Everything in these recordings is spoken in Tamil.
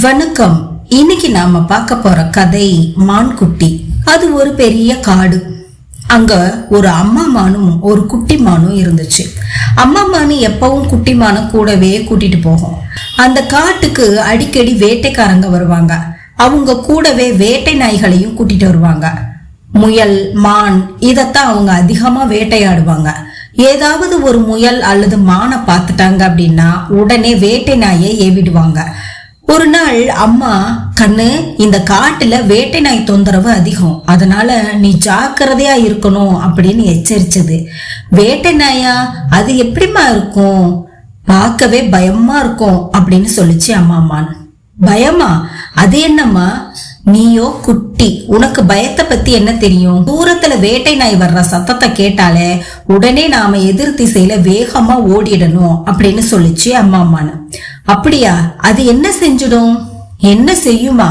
வணக்கம். இன்னைக்கு நாம பார்க்க போற கதை மான்குட்டி. அது ஒரு பெரிய காடு. அங்க ஒரு அம்மா மானும் ஒரு குட்டி மானும் இருந்துச்சு. அம்மா மானு எப்பவும் குட்டி மானை கூடவே கூட்டிட்டு போகும். அந்த காட்டுக்கு அடிக்கடி வேட்டைக்காரங்க வருவாங்க. அவங்க கூடவே வேட்டை நாய்களையும் கூட்டிட்டு வருவாங்க. முயல் மான் இதைத்தான் அவங்க அதிகமா வேட்டையாடுவாங்க. ஏதாவது ஒரு முயல் அல்லது மானை பார்த்துட்டாங்க அப்படின்னா உடனே வேட்டை நாயை ஏவிடுவாங்க. ஒரு நாள் அம்மா கண்ணு இந்த காட்டுல வேட்டை நாய் தொந்தரவு அதிகம். அதனால நீ ஜாக்கிரதையா இருக்கணும் அப்படின்னு எச்சரிச்சது. வேட்டை நாயா? அது எப்படிம்மா இருக்கும்? பார்க்கவே பயமா இருக்கும் அப்படின்னு சொல்லிச்சு அம்மாமான் பயமா? அது என்னம்மா? நீயோ குட்டி உனக்கு பயத்தை பத்தி என்ன தெரியும்? தூரத்துல வேட்டை நாய் வர்ற சத்தத்தை கேட்டாலே உடனே நாம எதிர் திசையில வேகமா ஓடிடணும் அப்படின்னு சொல்லிச்சு அம்மாமான்னு அப்படியா? அது என்ன செஞ்சிடும்? என்ன செய்யுமா?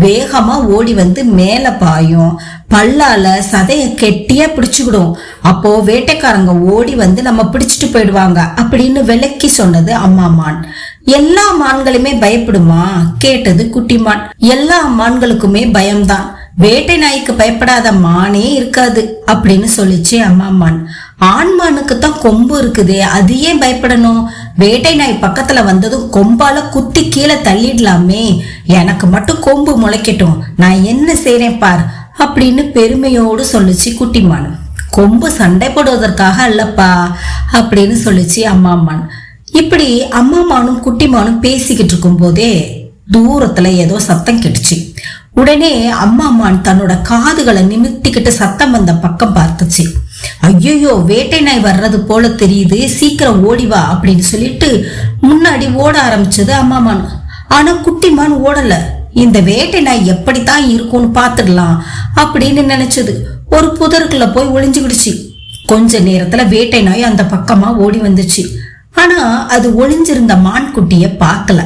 வேகமா ஓடி வந்து மேல பாயும். பல்லால சதைய கெட்டியா பிடிச்சுக்கிடும். அப்போ வேட்டைக்காரங்க ஓடி வந்து நம்ம பிடிச்சிட்டு போயிடுவாங்க அப்படின்னு விளக்கி சொன்னது அம்மா மான். எல்லா மான்களுமே பயப்படுமா? கேட்டது குட்டிமான் எல்லா மான்களுக்குமே பயம்தான். வேட்டை நாய்க்கு பயப்படாத மானே இருக்காது அப்படின்னு சொல்லிச்சு அம்மா மான். ஆண் ஆண்மானுக்கு தான் கொம்பு இருக்குதே அது ஏன் பயப்படணும்? வேட்டை நாய் பக்கத்துல வந்ததும் கொம்பால குத்தி கீழே தள்ளிடலாமே. எனக்கு மட்டும் கொம்பு முளைக்கட்டும். நான் என்ன செய்றேன் பார்? அப்படின்னு பெருமையோடு சொல்லுச்சு குட்டிமான். கொம்பு சண்டை போடுவதற்காக அல்லப்பா அப்படின்னு சொல்லுச்சு அம்மாமான். இப்படி அம்மாமானும் குட்டிமானும் பேசிக்கிட்டு இருக்கும் போதே தூரத்துல ஏதோ சத்தம் கெட்டுச்சு. உடனே அம்மாமான் தன்னோட காதுகளை நிமித்திக்கிட்டு சத்தம் வந்த பக்கம் பார்த்துச்சு. ஐயோ வேட்டை நாய் வர்றது போல தெரியுது சீக்கிரம் ஓடி வா அப்படின்னு சொல்லிட்டு முன்னாடி ஓட ஆரம்பிச்சது அம்மாமான் ஆனா குட்டிமான் ஓடல. இந்த வேட்டை நாய் எப்படித்தான் இருக்கும்னு பாத்துடலாம் அப்படின்னு நினைச்சது. ஒரு புதருக்குள்ள போய் ஒளிஞ்சுக்கிடுச்சு. கொஞ்ச நேரத்துல வேட்டை நாய் அந்த பக்கமா ஓடி வந்துச்சு. ஆனா அது ஒளிஞ்சிருந்த மான் குட்டிய பார்க்கல.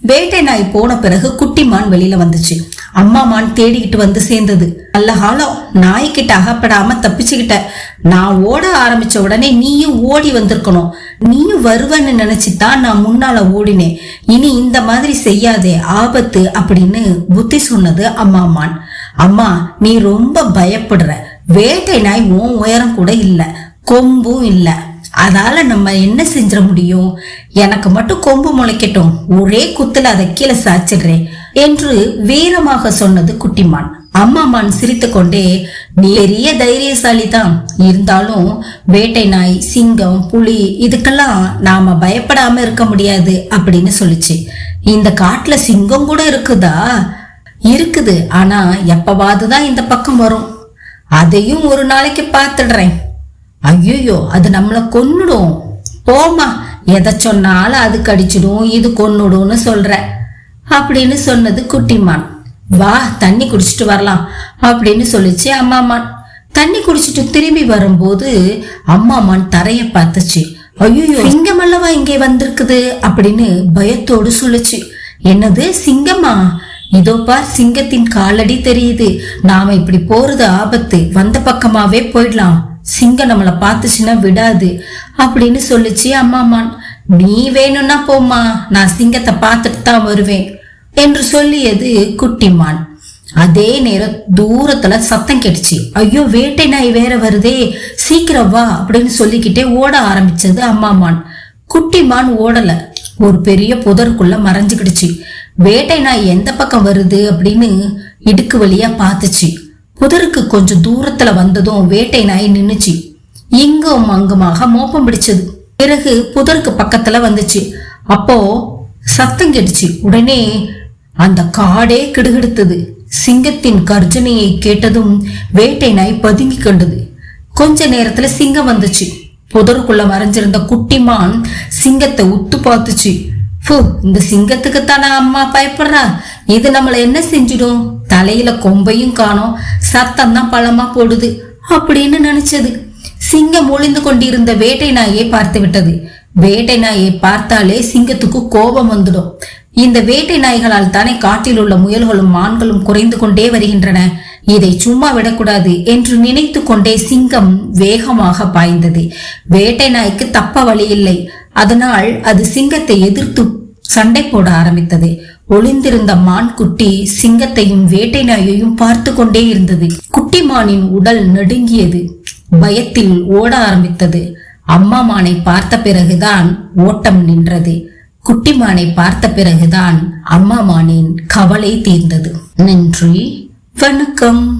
வேட்டை நாய் போன பிறகு குட்டி மான் வெளியில வந்துச்சு. அம்மா மான் தேடிக்கிட்டு வந்து சேர்ந்தது. நல்ல காலம் நாய்க்கிட்ட அகப்படாம தப்பிச்சுக்கிட்ட. நான் ஓட ஆரம்பிச்ச உடனே நீயும் ஓடி வந்திருக்கணும். நீயும் வருவன்னு நினைச்சுதான் நான் முன்னால ஓடினேன். இனி இந்த மாதிரி செய்யாதே ஆபத்து அப்படின்னு புத்தி சொன்னது அம்மா மான். அம்மா நீ ரொம்ப பயப்படுற. வேட்டை நாய் உன் உயரம் கூட இல்லை. கொம்பும் இல்லை. அதால நம்ம என்ன செஞ்சிட முடியும்? எனக்கு மட்டும் கொம்பு முளைக்கட்டும். ஒரே குத்துல அதை கீழே சாச்சிடுறேன் என்று வீரமாக சொன்னது குட்டிமான். அம்மாமான் சிரித்து கொண்டே பெரிய தைரியசாலி தான் இருந்தாலும் வேட்டை நாய் சிங்கம் புலி இதுக்கெல்லாம் நாம பயப்படாம இருக்க முடியாது அப்படின்னு சொல்லுச்சு. இந்த காட்டுல சிங்கம் கூட இருக்குதா? இருக்குது. ஆனா எப்பவாது தான் இந்த பக்கம் வரும். அதையும் ஒரு நாளைக்கு பார்த்துடுறேன். ஐயோ அது நம்மளை கொன்னுடும். போமா எதை சொன்னாலும் அது கடிச்சிடும் இது கொன்னுடும்னு சொல்ற. அப்படின்னு சொன்னது குட்டிமான். வா தண்ணி குடிச்சிட்டு வரலாம் அப்படின்னு சொல்லிச்சு அம்மாமான். தண்ணி குடிச்சிட்டு திரும்பி வரும்போது அம்மாமான் தரைய பார்த்துச்சு. ஐயோ சிங்கம் அல்லவா இங்கே வந்திருக்குது அப்படின்னு பயத்தோடு சொல்லுச்சு. என்னது சிங்கமா? இதோ பார் சிங்கத்தின் காலடி தெரியுது. நாம இப்படி போறது ஆபத்து. வந்த பக்கமாவே போயிடலாம். சிங்கம் நம்மளை பார்த்துச்சுன்னா விடாது அப்படின்னு சொல்லிச்சு அம்மாமான். நீ வேணும்னா போம்மா. நான் சிங்கத்தை பார்த்துட்டு தான் வருவேன். என்று சொல்லியது குட்டிமான். அதே நேரம் தூரத்துல சத்தம் கேட்டுச்சு. ஐயோ வேட்டை நாய் வேற வருதே சீக்கிரம் வா அப்படின்னு சொல்லிக்கிட்டே ஓட ஆரம்பிச்சது அம்மாமான். குட்டிமான் ஓடல. ஒரு பெரிய புதருக்குள்ள மறைஞ்சுக்கிடுச்சு. வேட்டை நாய் எந்த பக்கம் வருது அப்படின்னு இடுக்கு வழியா பார்த்துச்சு. புதருக்கு கொஞ்சம் தூரத்துல வந்ததும் வேட்டை நாய் நின்னுச்சு. இங்கும் அங்குமாக மோப்பம் பிடிச்சது. பிறகு புதருக்கு பக்கத்துல வந்துச்சு. அப்போ சத்தம் கேட்டுச்சு. உடனே அந்த காடே கிடுகிடுத்தது. சிங்கத்தின் கர்ஜனையை கேட்டதும் வேட்டை நாய் பதுங்கி கொண்டது. கொஞ்ச நேரத்துல சிங்கம் வந்துச்சு. புதருக்குள்ள மறைஞ்சிருந்த குட்டிமான் சிங்கத்தை உத்து பார்த்துச்சு. ஃபு இந்த சிங்கத்துக்கு தானே அம்மா பயப்படுறா? இது நம்மள என்ன செஞ்சிடும்? தலையில கொம்பையும் காணோம். சத்தம் தான் பழமா போடுது. அப்படின்னு நினைச்சது. சிங்கம் ஒளிந்து கொண்டிருந்த வேட்டை நாயை பார்த்து விட்டது வேட்டை நாயை பார்த்தாலே சிங்கத்துக்கு கோபம் வந்துடும். இந்த வேட்டை நாய்களால் தானே காட்டில் உள்ள முயல்களும் மான்களும் குறைந்து கொண்டே வருகின்றன. இதை சும்மா விடக்கூடாது என்று நினைத்து கொண்டே சிங்கம் வேகமாக பாய்ந்தது. வேட்டை நாய்க்கு தப்ப வழி இல்லை. அதனால் அது சிங்கத்தை எதிர்த்து சண்டை போட ஆரம்பித்தது. ஒளிந்திருந்த மான் குட்டி சிங்கத்தையும் வேட்டை நாயையும் பார்த்து கொண்டே இருந்தது. குட்டி மானின் உடல் நடுங்கியது. பயத்தில் ஓட ஆரம்பித்தது. அம்மா மானை பார்த்த பிறகுதான் ஓட்டம் நின்றது. குட்டி மானை பார்த்த பிறகுதான் அம்மா மானின் கவலை தீர்ந்தது. நன்றி. வணக்கம்.